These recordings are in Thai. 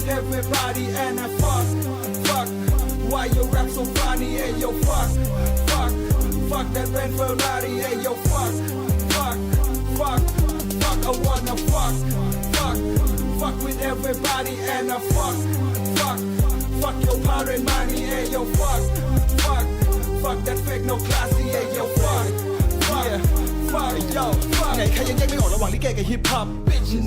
with everybody and I fuck, fuck. Why your rap so funny? Hey yo, fuck, fuck, fuck that Ben Ferrari. Hey yo, fuck, fuck, fuck, fuck. I wanna fuck, fuck, fuck with everybody and I fuck, fuck, fuck your parent money. Hey yo, fuck, fuck, fuck that fake no classy. Hey yo, fuck, fuck, fuck, yo, fuck. ไงใครยังแยกไม่ออกระหว่างลิเกกับฮิปฮอป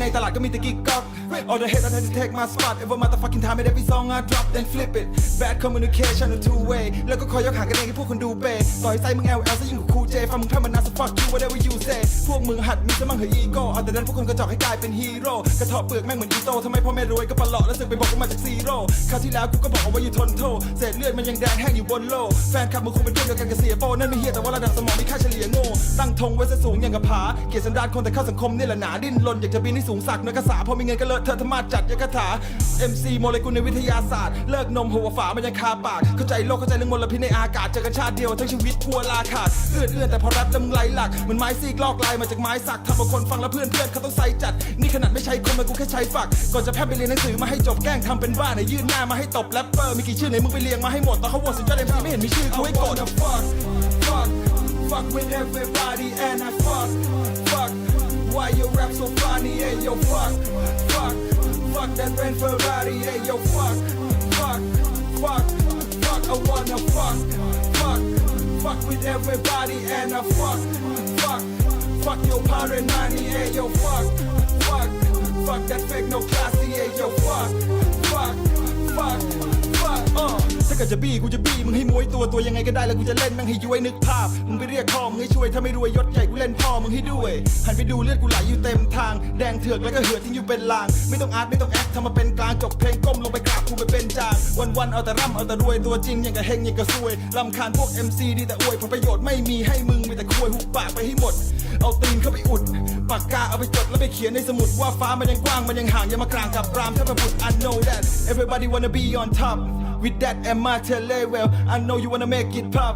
ในตลาดก็มีแต่กิ๊กก๊อก All the hate I had to take my spot Every motherfucking time and every song I drop then flip it Bad communication a two way แล้วก็คอยยกหางกันเองให้พวกคนดูเปต่อยไส้มึง LL ซะยิ่งกว่าครูเจฟังมึงพร่ำมันนาส fuck you whatever you say พวกมึงหัดมีสมั่งเหออีโก้เอาแต่นั้นพวกคนกระจอกให้กลายเป็นฮีโร่กระทาะเปลือกแม่งเหมือนอีโต้ทำไมพ่อแม่รวยก็ปลเลาะแล้วสึกไปบอกว่ามาจากซีโร่คราวที่แล้วกูก็บอกเอาไว้อยู่ทนโทเศษเลือดมันยังแดงแห้งอยู่บนโลแฟนคลับมึงคงเป็นเพื่อนกันกับเสียโป้นั่นไม่เฮียแต่ว่าระดับสมองมีค่าเฉลี่ยโง่ตั้งธงไว้ซะสูงอย่างกับผาเกียรติสันดานคนแต่เข้าสังคมนี่แหละหนาดิ้นรนอยากจะบินให้สูงสักเนื้อกระสาพอมีเงินก็เลอะเทอธรรมาจัดยาคาถา MC โมเลกุลในวิทยาศาสตร์ เลิกนมหัวฝามันยังคาปาก เข้าใจโลกเข้าใจเรื่องมลพิษในอากาศเจอกันชาติเดียวทั้งชีวิตพัวลาขาดเอื้อนเอื้อนแต่พอแรปแล้วมึงไหลหลักเหมือนไม้ซีกลอกลายมาจากไม้สักทำเอาคนฟังแล้วเพื่อนเพื่อนเขาต้องใส่จัด นี่ขนาดไม่ใช่คนมากูแค่ใช้ฝัก ก่อนจะแพร่ไปเรียนหนังสือมาให้จบแกล้งทำเป็นบ้าไหนยื่นหน้ามาให้ตบแรปเปอร์มีกี่ชื่อไหนมึงไปเรียงมาให้หมดตอนเขาโหวตสุดยอดเอ็มซีไม่เห็นมีชื่อกู I ให้กด fuck, fuck, with everybody and I fuck, fuck. Why you rap so funny? Hey yo, fuck, fuck, that Ben Ferrari. Hey yo, fuck, fuck, fuck, fuck. I wanna fuck, fuck, fuck with everybody and I fuck, fuck, fuck your parent money. Hey yo, fuck, fuck, fuck that fake no classy. Hey yo, fuck, fuck, fuck, fuck. Uh. ถ้าเกิดจะบี้กูจะบี้มึงให้มวยตัวตัวยังไงก็ได้แล้วกูจะเล่นแม่งให้ย้วยนึกภาพมึงไปเรียกพ่อมึงให้ช่วยถ้าไม่รวยยศใหญ่กูเล่นพ่อมึงให้ด้วยหันไปดูเลือดกูไหลอยู่เต็มทาง แดงเถือกแล้วก็เหือดทิ้งอยู่เป็นลาง ไม่ต้องอาร์ตไม่ต้องแอคทำมาเป็นกลางจบเพลงก้มลงไปกราบกูไปเป็นจางวันวันๆเอาแต่ร่ำเอาแต่รวยตัวจริงอย่างกับเฮงอย่างกับซวยลำคาญพวก MC ดีแต่อวยผลประโยชน์ไม่มีให้มึงมีแต่ควยหุบปากไปให้หมด เอาตีนเข้าไปอุด ปากกาเอาไปจดแล้วไปเขียนในสมุดว่าฟ้ามันยังกว้างมันยังห่างย่ามากลางกับรามถ้ามาบุตร I know that everybody wanna be on top With that and my tele well I know you wanna make it pop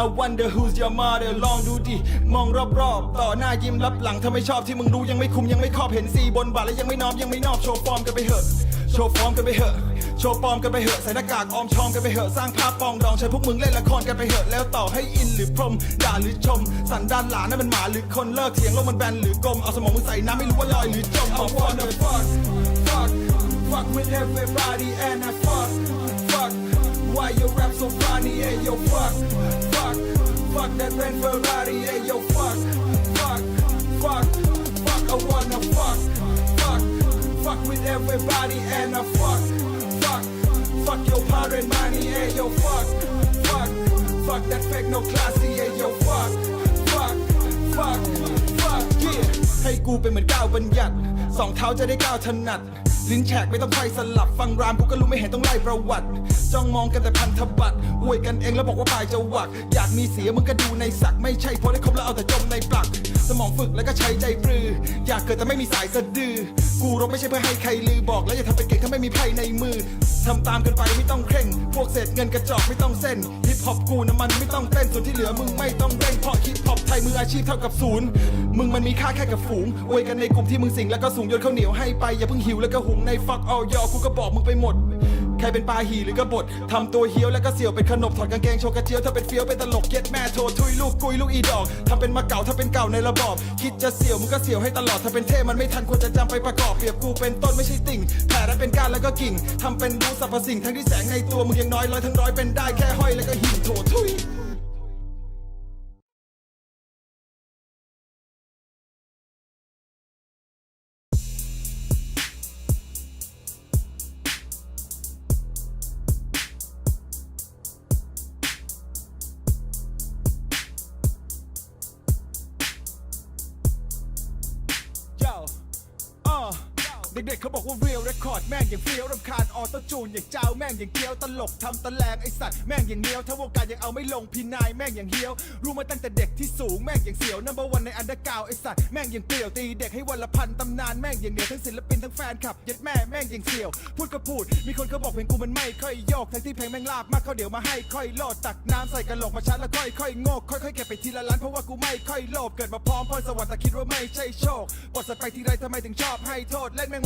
I wonder who's your mother ลองดูดิ มองรอบๆ ต่อหน้ายิ้มรับหลังถ้าไม่ชอบที่มึงรู้ยังไม่คุมยังไม่ครอบเห็นซีบนบาทแล้วยังไม่น้อมยังไม่นอบโชว์ฟอร์มกันไปเหอะ โชว์ฟอร์มกันไปเหอะ โชว์ปลอมกันไปเหอะ ใส่หน้ากากออมชอมกันไปเหอะ สร้างภาพปองดองใช้พวกมึงเล่นละครกันไปเหอะ แล้วต่อให้อินหรือพรม ด่าหรือชม สันดานหลานนั่นมันหมาหรือคนเลิกเถียงโลกมันแบนหรือกลม เอาสมองมึงใส่น้ำไม่รู้ว่าลอยหรือจม I wanna fuck, fuck, fuck with everybody and I fuck, fuck. Why your rap so funny? Hey yo, fuck, fuck, fuck that Ben Ferrari. Hey yo, fuck, fuck, fuck, fuck. I wanna fuck, fuck with everybody and I fuck, fuck, fuck your parent money. yeah, yo, fuck, fuck, fuck that fake no classy. yeah, yo, fuck, fuck, fuck, fuck. Yeah. ให้กูเป็นเหมือนก้าวบัญญัติสองเท้าจะได้ก้าวถนัด ลิ้นแฉกไม่ต้องไฟสลับฟังรามกูก็รู้ไม่เห็นต้องไล่ประวัติ จ้องมองกันแต่พันธบัตรอวยกันเองแล้วบอกว่าปลายจะหวัก อยากมีเสียมึงก็ดูในสัก ไม่ใช่เพราะได้ครบแล้วเอาแต่จมในปลัก สมองฝึกแล้วก็ใช้ใจปรือ อยากเกิดแต่ไม่มีสายสะดือ กูรบไม่ใช่เพื่อให้ใครลือบอก แล้วอย่าทำเป็นเก่งถ้าไม่มีไพ่ในมือทำตามกันไปไม่ต้องเคร่ง พวกเศษเงินกระจอกไม่ต้องเส้นฮิปฮอปกูนะมันไม่ต้องเต้นส่วนที่เหลือมึงไม่ต้องเร่งเพราะฮิปฮอปไทยมืออาชีพเท่ากับศูนย์มึงมันมีค่าแค่กับฝูงอวยกันในกลุ่มที่มึงสิงแล้วก็สูงยนข้าวเหนียวให้ไปอย่าเพิ่งหิวแล้วก็หุงในฟักเอยอกูก็บอกมึงไปหมด ใครเป็นปลาหีหรือกบดทำตัวเฮี้ยวแล้วก็เสี่ยวเป็นขนบถอดกางเกงโชว์กระเจียวถ้าเป็นเฟี้ยวเป็นตลกเย็ดแม่โทรทุยลูกกุยลูกอีดอกทำเป็นมาเก่าถ้าเป็นเก่าในระบอบ คิดจะเสี่ยวมึงก็เสี่ยวให้ตลอดถ้าเป็นเท่มันไม่ทันควรจะจำไปประกอบเปรียบกูเป็นต้นไม่ใช่ติ่งแผ่และเป็นก้านแล้วก็กิ่งทำเป็นรู้สรรพสิ่งทั้งที่แสงในตัวมึงยังน้อยร้อยทั้งร้อยเป็นได้แค่ห้อยแล้วก็หินโถทุย เด็กๆเขาบอกว่า real record แม่งอย่างเฟี้ยวรำคาญออโต้จูนอย่างเจ้าแม่งอย่างเกี้ยวตลกทำตะแลงไอสัตว์แม่งอย่างเลี้ยวถ้าวงการยังเอาไม่ลงพี่นายแม่งอย่างเฮี้ยว รู้มาตั้งแต่เด็กที่สูงแม่งอย่างเสียว number one ในอันเดอร์กาวไอสัตว์แม่งอย่างเปลี่ยวตีเด็กให้วันละพันตำนานแม่งอย่างเหนียวทั้งศิลปินทั้งแฟนคลับยัดแม่แม่งอย่างเสียว พูดก็พูด มีคนเขาบอกเพลงกูมันไม่ค่อยโยกทั้งที่เพลงแม่งลาบมากเขาเดี๋ยวมาให้ค่อยโลดตักน้ำใส่กระโหลกมาชัดแล้วค่อยค่อยๆโงกค่อยๆเก็บไปทีละล้านเพราะว่ากูไม่ค่อยโลภเกิดมาพร้อมพรสวรรค์แต่คิดว่าไม่ใช่โชคบทสัตว์ไปทีไรทำไมถึงชอบให้โทษเล่นแม่ง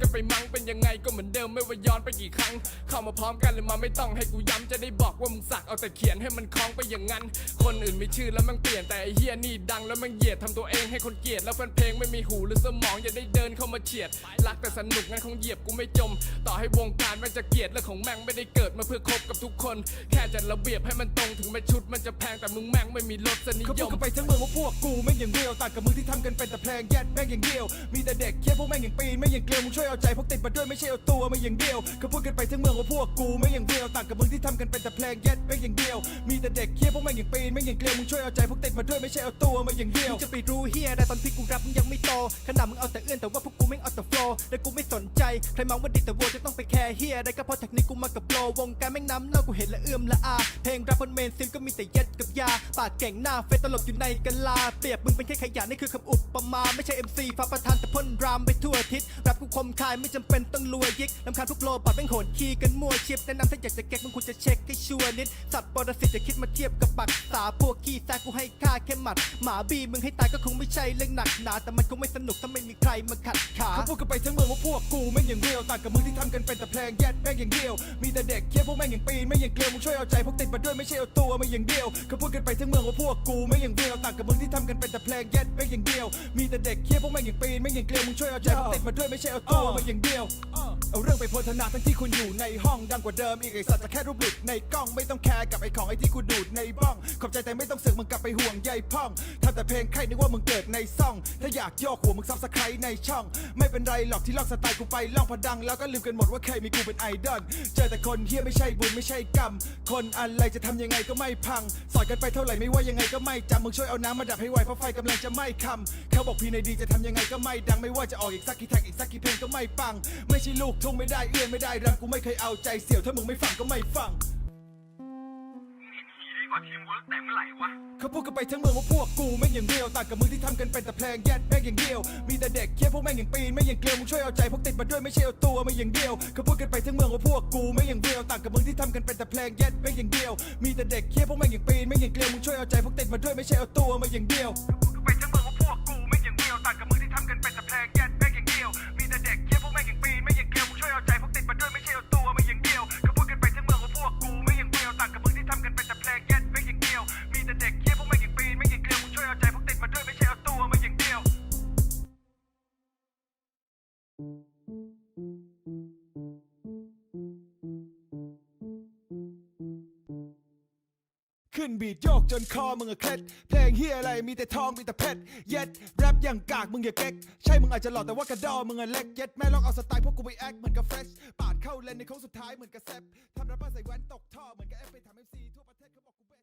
กันไปมั้งเป็นยังไงก็เหมือนเดิมไม่ว่าย้อนไปกี่ครั้ง เข้ามาพร้อมกันเลยมาไม่ต้องให้กูย้ำจะได้บอกว่ามึงสักเอาแต่เขียนให้มันคล้องไปอย่างนั้น คนอื่นมีชื่อแล้วมันเปลี่ยนแต่ไอเฮียนี่ดังแล้วมันเหยียดทำตัวเองให้คนเกลียดแล้วแฟนเพลงไม่มีหูหรือสมองอย่าได้เดินเข้ามาเฉียดรักแต่สนุกงั้นคงเหยียบกูไม่จม ต่อให้วงการมันจะเกลียดและของแม่งไม่ได้เกิดมาเพื่อคบกับทุกคน แค่จัดระเบียบให้มันตรงถึงแม้ชุดมันจะแพงแต่มึงแม่งไม่มีรสนิเขายพูดกันไปทั้งเมืองว่าพวกกูไม่งอย่างเดียวต่างกับมึงที่ทำกันเป็นแต่เพลงแยดแม่งอย่างเดียว มีแต่เด็กเคี้ยวพวกแม่งอย่างปีนไม่อย่างเกลียวมึงช่วยเอาใจพวกติดมาด้วยไม่ใช่เอาตัวมาอย่างเดียวเขาพูดกันไปทั้งเมืองว่าพวกกูไม่อย่างเดียวต่างกับมึงที่ทำกันเป็นแต่เพลงแยดแม่อย่างเดียว มีแต่เด็กเคี้ยวพวกแม่งอย่างปีนไม่อย่างเกลียวมึงช่วยเอาใจพวกติดมาด้วยไม่ใช่เอาตัวมาอย่างเดียวจะไปรู้เฮียได้ตอนที่กูรับมึงยังไม่โตขนาดมึงเอาแต่เอื้อนแต่ว่าพวกกูแม่เอาแต่โฟล์และกูไม่สนใจใครมองว่าดิแต่วัวจะต้องไปแคร์เฮียได้ก็เพราะเทคนิคกูมากับโปรวงการแม่งน้ำเน่ากูเห็นและเอื้อมละอาเพลงรับบนเมนซิมก็มีแต่เย็ดกับยาปากเก่งหน้าเฟซตลกอยู่ในกะลาเปรียบมึงเป็นแค่ขยะนี่คือคำอุปมาไม่ใช่ MC ฟ้าประธานแต่พ่นรามไปทั่วทิศรับกูคมคายไม่จำเป็นต้องรวยยิกลำคาญพวกโลบัดแม่งโหดขี้กันมั่วชิปแนะนำถ้าอยากจะเก็กมึงควรจะเช็คให้ชัวร์นิด สัตว์ปรสิตจะคิดมาเทียบกับปักษาพวกขี้แซกกูให้ค่าแค่หมัด หมาบีมึงให้ตายก็คงไม่ใช่เรื่องหนักหนา แต่มันคงไม่สนุกถ้าไม่มีใครมาขัดขาเขาพูดกันไปทั้งเมืองว่าพวกกูแม่งอย่างเดียวต่างกับมึงที่ทำกันเป็นแต่เพลงแยดแม่งอย่างเดียว มีแต่เด็กเคี้ยวพวกแม่งอย่างปีนไม่อย่างเกลียวมึงช่วยเอาใจพวกติดมาด้วยไม่ใช่เอาตัวมาอย่างเดียวเขาพูดกันไปทั้งเมืองว่าพวกกูแม่งอย่างเดียวต่างกับมึงที่ทำกันเป็นแต่เพลงแยดแม่งอย่างเดียว มีแต่เด็กเคี้ยวพวกแม่งอย่างปีนไม่อย่างเกลียวมึงช่วยเอาใจพวกติดมาด้วยไม่ใช่เอาตัวมาอย่างเดียว เอาเรื่องไปโพธนาทั้งที่คุณอยู่ในห้องดังกว่าเดิมอีกไอสัตว์จะแค่รูปหลุดในกล้องไม่ต้องแคร์กับไอของไอที่กูดูดในบ้อง ขอบใจแต่ไม่ต้องสึกมึงกลับไปห่วงใยพ่องทำแต่เพลงใครนึกว่ามึงเกิดในซ่อง ถ้าอยากโยกหัวมึงซับสไครต์ในช่อง ไม่เป็นไรหรอกที่ลอกสไตล์กูไปล่องพอดัง แล้วก็ลืมกันหมดว่าเคยมีกูเป็นไอดอลเจอแต่คนเฮียไม่ใช่บุญไม่ใช่กรรมคนอะไรจะทำยังไงก็ไม่พัง สอนกันไปเท่าไหร่ไม่ว่ายังไงก็ไม่จำมึงช่วยเอาน้ำมาดับให้ไวเพราะไฟกำลังจะไหม้คำเขาบอกพี่ในดีจะทำยังไงก็ไม่ดังไม่ว่าจะออกอีกสักกี่แท็กอีกสักกี่เพลงก็ไม่ปัง ไม่ใช่ลูกทุ่งไม่ได้เอื้อนไม่ได้รังกูไม่เคยเอาใจเสี่ยวถ้ามึงไม่ฟังก็ไม่ฟังเขาพูดกันไปทั้งเมืองว่าพวกกูแม่งอย่างเดียวต่างกับมึงที่ทำกันเป็นแต่เพลงแยดแม่งอย่างเดียว มีแต่เด็กเคี้ยวพวกแม่งอย่างปีนไม่อย่างเกลียวมึงช่วยเอาใจพวกติดมาด้วยไม่ใช่เอาตัวมาอย่างเดียวเขาพูดกันไปทั้งเมืองว่าพวกกูแม่งอย่างเดียวต่างกับมึงที่ทำกันเป็นแต่เพลงแยดแม่งอย่างเดียว มีแต่เด็กเคี้ยวพวกแม่งอย่างปีนไม่อย่างเกลียวมึงช่วยเอาใจพวกติดมาด้วยไม่ใช่เอาตัวมาอย่างเดียวพูดกันไปทั้งเมืองว่าพวกกูแม่งอย่างเดียวต่างกับมึงที่ทำกันเป็นแต่เพลงแยด ขึ้นบีดโยกจนคอมึงอะเคล็ดเพลงเฮียอะไรมีแต่ทองมีแต่เพชรเย็ดแรปอย่างกากมึงอย่าเก๊กใช่มึงอาจจะหล่อแต่ว่ากระดอมึงอะเล็กเย็ดแม่ลองเอาสไตล์พวกกูไปแอคเหมือนกับเฟรชปาดเข้าเลนในโค้งสุดท้ายเหมือนกับแซบทำแรปเปอร์ใส่แว่นตกท่อเหมือนกับเอฟไปทำเอ็มซีทั่วประเทศเขาบอกกูเบส